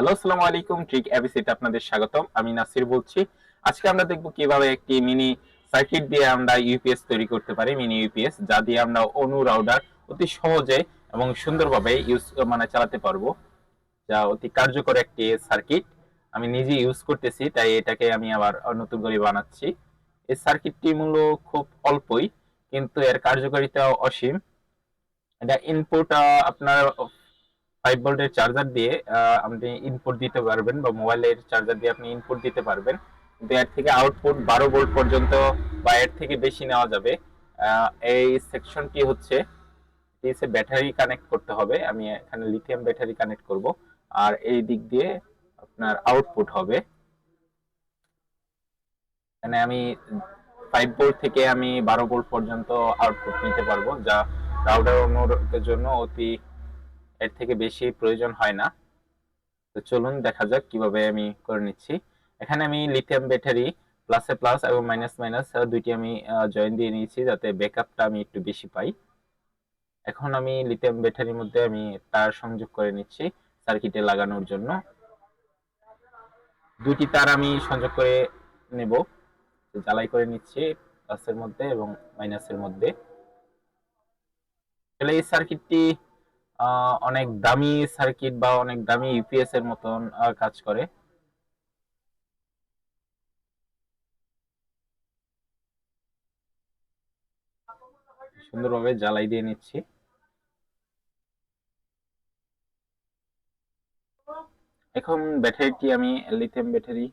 Hello, আসসালামু আলাইকুম। Trick এবিসিতে আপনাদের স্বাগতম। আমি নাসির বলছি। আজকে আমরা দেখব কীভাবে একটি মিনি সার্কিট দিয়ে আমরা ইউপিএস তৈরি করতে পারি, মিনি ইউপিএস যা দিয়ে আমরা অনু রাউডার অতি সহজে এবং সুন্দরভাবে ইউজ মানে চালাতে পারব। যা অতি কার্যকর একটি সার্কিট। আমি নিজে ইউজ করতেছি, তাই এটাকে আমি আবার নতুন করে বানাচ্ছি। এই সার্কিটটি মূল খুব অল্পই, কিন্তু এর কার্যকারিতা অসীম। এটা ইনপুট আপনার ফাইভ ভোল্টের চার্জার দিয়ে আপনি ইনপুট দিতে পারবেন বা মোবাইলের চার্জার দিয়ে আপনি ইনপুট দিতে পারবেন। কিন্তু এর থেকে আউটপুট বারো ভোল্ট পর্যন্ত বা এর থেকে বেশি নেওয়া যাবে। এই সেকশনটি হচ্ছে ব্যাটারি কানেক্ট করতে হবে। আমি এখানে লিথিয়াম ব্যাটারি কানেক্ট করব। আর এই দিক দিয়ে আপনার আউটপুট হবে। এখানে আমি ফাইভ ভোল্ট থেকে আমি বারো ভোল্ট পর্যন্ত আউটপুট নিতে পারব, যা রাউটার অনুরোধের জন্য অতি এর থেকে বেশি প্রয়োজন হয় না। তো চলুন দেখা যাক কীভাবে আমি করে নিচ্ছি। এখানে আমি লিথিয়াম ব্যাটারি প্লাসে প্লাস এবং মাইনাস মাইনাস দুইটি আমি জয়েন দিয়ে নিয়েছি যাতে ব্যাকআপটা আমি একটু বেশি পাই। এখন আমি লিথিয়াম ব্যাটারির মধ্যে আমি তার সংযোগ করে নিচ্ছি সার্কিটে লাগানোর জন্য। দুটি তার আমি সংযোগ করে নেব। জ্বালাই করে নিচ্ছি প্লাসের মধ্যে এবং মাইনাসের মধ্যে। তাহলে এই সার্কিটটি অনেক দামি সার্কিট বা অনেক দামি ইউপিএস এর মতন কাজ করে। সুন্দরভাবে জ্বালাই দিয়ে নিচ্ছি। এখন ব্যাটারিটি আমি লিথিয়াম ব্যাটারি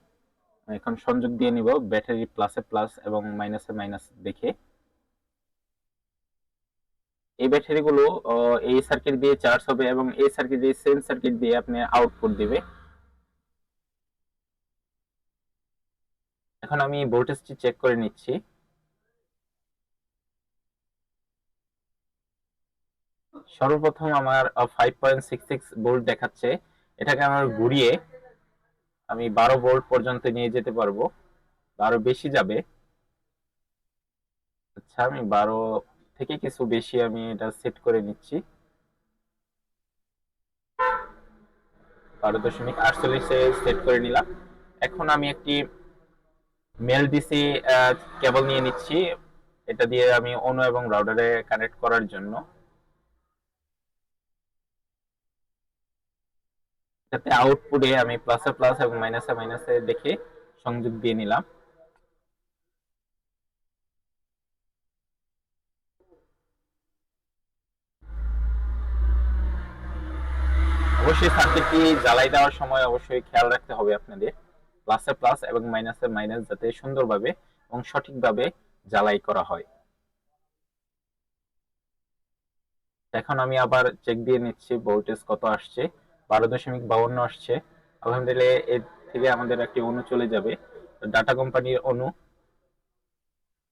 এখন সংযোগ দিয়ে নিব ব্যাটারি প্লাসে প্লাস এবং মাইনাসে মাইনাস দেখে। এই ব্যাটারিগুলো এই সার্কিট দিয়ে চার্জ হবে এবং এই সার্কিট দিয়ে সেম সার্কিট দিয়ে আপনি আউটপুট দিবে। এখন আমি ভোল্টেজটি চেক করে নিচ্ছি। সর্বপ্রথম আমার five point six six volt দেখাচ্ছে। এটাকে আমার ঘুরিয়ে আমি বারো ভোল্ট পর্যন্ত নিয়ে যেতে পারব। আরও বেশি যাবে। আচ্ছা আমি বারো থেকে কিছু বেশি আমি এটা সেট করে নিচ্ছি। বারো দশমিক আটচল্লিশে সেট করে নিলাম। এখন আমি একটি মেল ডিসি কেবল নিয়ে নিচ্ছি। এটা দিয়ে আমি অনু এবং রাউটারে কানেক্ট করার জন্য। যাতে আউটপুটে আমি প্লাসে প্লাস এবং মাইনাসে মাইনাসে দেখে সংযোগ দিয়ে নিলাম। অবশ্যই সার্কিটটি জ্বালাই দেওয়ার সময় অবশ্যই খেয়াল রাখতে হবে আপনাদের। প্লাসে প্লাস এবং মাইনাসে মাইনাস যাতে সুন্দরভাবে এবং সঠিকভাবে জ্বালাই করা হয়। এখন আমি আবার চেক দিয়ে নিচ্ছি ভোল্টেজ কত আসছে? বারো দশমিক বাউন্ন আসছে। আলহামদুলিল্লাহ এর থেকে আমাদের একটি অনু চলে যাবে। ডাটা কোম্পানির অনু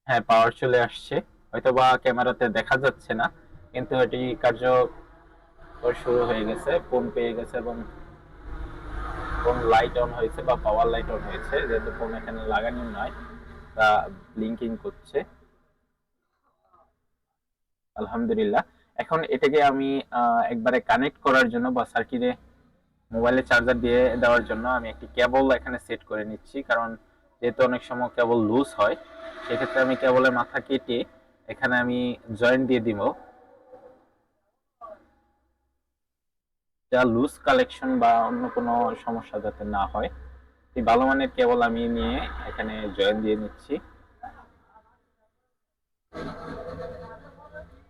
হ্যাঁ পাওয়ার চলে আসছে। হয়তো বা ক্যামেরাতে দেখা যাচ্ছে না, কিন্তু এটি কার্য শুরু হয়ে গেছে ফোন পেয়ে গেছে এবং ফোন লাইট অন হয়েছে বা পাওয়ার লাইট অন হয়েছে, যেহেতু ফোন এখানে লাগানো নয়, তা ব্লিঙ্কিং করছে। আলহামদুলিল্লাহ। এখন এটাকে আমি একবারে কানেক্ট করার জন্য বা সার্কিটে মোবাইলে চার্জার দিয়ে দেওয়ার জন্য আমি একটি কেবল এখানে সেট করে নিচ্ছি, কারণ যেহেতু অনেক সময় কেবল লুজ হয়, সেক্ষেত্রে আমি কেবলের মাথা কেটে এখানে আমি জয়েন্ট দিয়ে দিব। যা লুজ কালেকশন বা অন্য কোনো সমস্যা যাতে না হয়, এই ভালো মানের কেবল আমি নিয়ে এখানে জয়েন দিয়ে নিচ্ছি।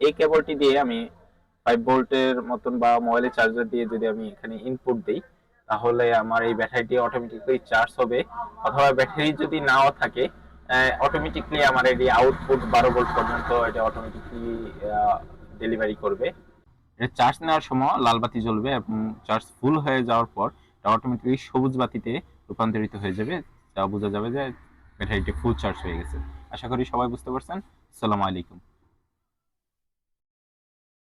এই কেবলটি দিয়ে আমি ফাইভ ভোল্টের মতন বা মোবাইলের চার্জার দিয়ে যদি আমি এখানে ইনপুট দিই, তাহলে আমার এই ব্যাটারিটি অটোমেটিকলি চার্জ হবে। অথবা ব্যাটারি যদি নাও থাকে অটোমেটিকলি আমার এটি আউটপুট বারো ভোল্ট পর্যন্ত এটা অটোমেটিকলি ডেলিভারি করবে। এটা চার্জ নেওয়ার সময় লাল বাতি জ্বলবে এবং চার্জ ফুল হয়ে যাওয়ার পর এটা অটোমেটিকলি সবুজ বাতিতে রূপান্তরিত হয়ে যাবে তা বোঝা যাবে যে ব্যাটারিটি ফুল চার্জ হয়ে গেছে। আশা করি সবাই বুঝতে পারছেন। আসসালামু আলাইকুম।